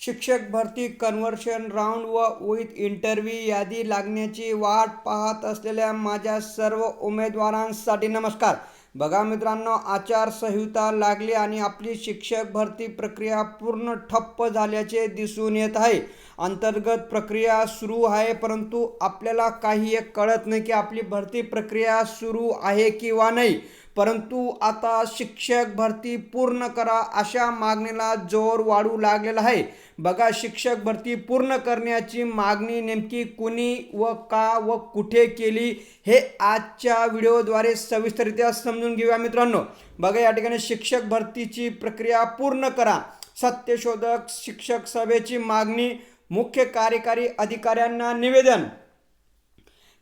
शिक्षक भरती conversion round व विथ इंटरव्ह्यू यादी लागण्याची वाट पाहत असलेल्या माझ्या सर्व उमेदवारांसाठी नमस्कार. बघा मित्रांनो आचारसंहिता लागली आणि आपली शिक्षक भरती प्रक्रिया पूर्ण ठप्प झाल्याचे दिसून येत आहे. अंतर्गत प्रक्रिया सुरू आहे परंतु आपल्याला काही एक कळत नाही की आपली भरती प्रक्रिया सुरू आहे किंवा नाही. परंतु आता शिक्षक भरती पूर्ण करा अशा मागणीला जोर वाढू लागलेला आहे. बघा शिक्षक भरती पूर्ण करण्याची मागणी नेमकी कुणी व का व कुठे केली हे आजच्या व्हिडिओद्वारे सविस्तररित्या समजून घेऊया मित्रांनो. बघा या ठिकाणी शिक्षक भरतीची प्रक्रिया पूर्ण करा. सत्यशोधक शिक्षक सभेची मागणी मुख्य कार्यकारी अधिकाऱ्यांना निवेदन.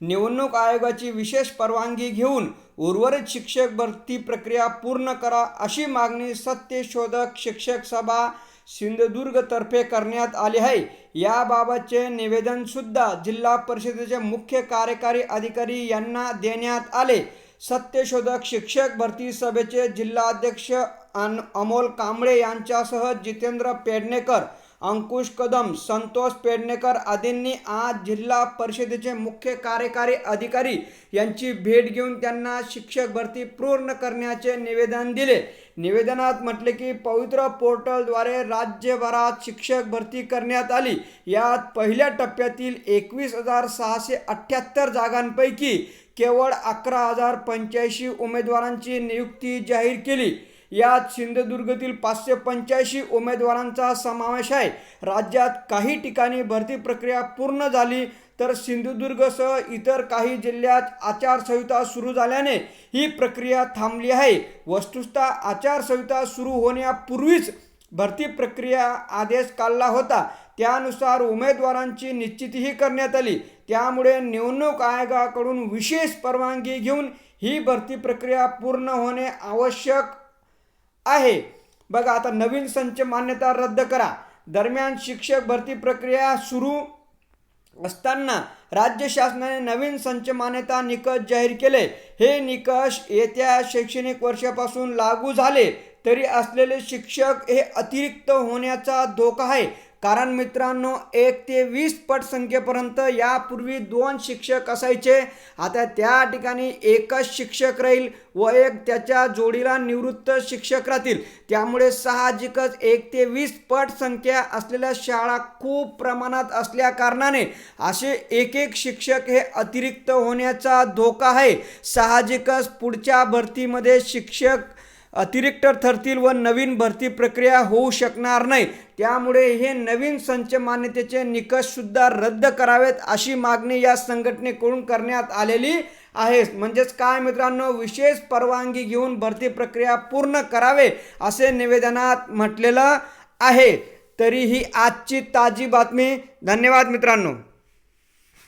निवडणूक आयोगाची विशेष परवानगी घेऊन उर्वरित शिक्षक भरती प्रक्रिया पूर्ण करा अशी मागणी सत्यशोधक शिक्षक सभा सिंधुदुर्गतर्फे करण्यात आली आहे. याबाबतचे निवेदनसुद्धा जिल्हा परिषदेचे मुख्य कार्यकारी अधिकारी यांना देण्यात आले. सत्यशोधक शिक्षक भरती सभेचे जिल्हाध्यक्ष अन अमोल कांबळे यांच्यासह जितेंद्र पेडणेकर अंकुश कदम संतोष पेडणेकर आदींनी आज जिल्हा परिषदेचे मुख्य कार्यकारी अधिकारी यांची भेट घेऊन त्यांना शिक्षक भरती पूर्ण करण्याचे निवेदन दिले. निवेदनात म्हटले की पवित्र पोर्टलद्वारे राज्यभरात शिक्षक भरती करण्यात आली. यात पहिल्या टप्प्यातील एकवीस हजार सहाशे अठ्ठ्याहत्तर जागांपैकी केवळ अकरा हजार पंच्याऐंशी उमेदवारांची नियुक्ती जाहीर केली. यात सिंधुदुर्गातील पाचशे पंच्याऐंशी उमेदवारांचा समावेश आहे. राज्यात काही ठिकाणी भरती प्रक्रिया पूर्ण झाली तर सिंधुदुर्गसह इतर काही जिल्ह्यात आचारसंहिता सुरू झाल्याने ही प्रक्रिया थांबली आहे. वस्तुस्था आचारसंहिता सुरू होण्यापूर्वीच भरती प्रक्रिया आदेश काढला होता. त्यानुसार उमेदवारांची निश्चितीही करण्यात आली. त्यामुळे निवडणूक आयोगाकडून विशेष परवानगी घेऊन ही भरती प्रक्रिया पूर्ण होणे आवश्यक आहे. बघा आता नवीन संच मान्यता रद्द करा. दरम्यान शिक्षक भरती प्रक्रिया सुरू असताना राज्य शासनाने नवीन संच मान्यता निकष जाहीर केले. हे निकष येत्या शैक्षणिक वर्षापासून लागू झाले तरी असलेले शिक्षक हे अतिरिक्त होण्याचा धोका आहे. कारण मित्रांनो एक ते वीस पट संख्येपर्यंत यापूर्वी दोन शिक्षक असायचे. आता त्या ठिकाणी एकच शिक्षक राहील व एक त्याच्या जोडीला निवृत्त शिक्षक राहतील. त्यामुळे साहजिकच एक ते वीस पट संख्या असलेल्या शाळा खूप प्रमाणात असल्या कारणाने असे एक एक शिक्षक हे अतिरिक्त होण्याचा धोका आहे. साहजिकच पुढच्या भरतीमध्ये शिक्षक अतिरिक्त ठरतील व नवीन भरती प्रक्रिया होऊ शकणार नाही. त्यामुळे हे नवीन संच मान्यतेचे निकषसुद्धा रद्द करावेत अशी मागणी या संघटनेकडून करण्यात आलेली आहे. म्हणजेच काय मित्रांनो विशेष परवानगी घेऊन भरती प्रक्रिया पूर्ण करावे असे निवेदनात म्हटलेलं आहे. तरी ही आजची ताजी बातमी. धन्यवाद मित्रांनो.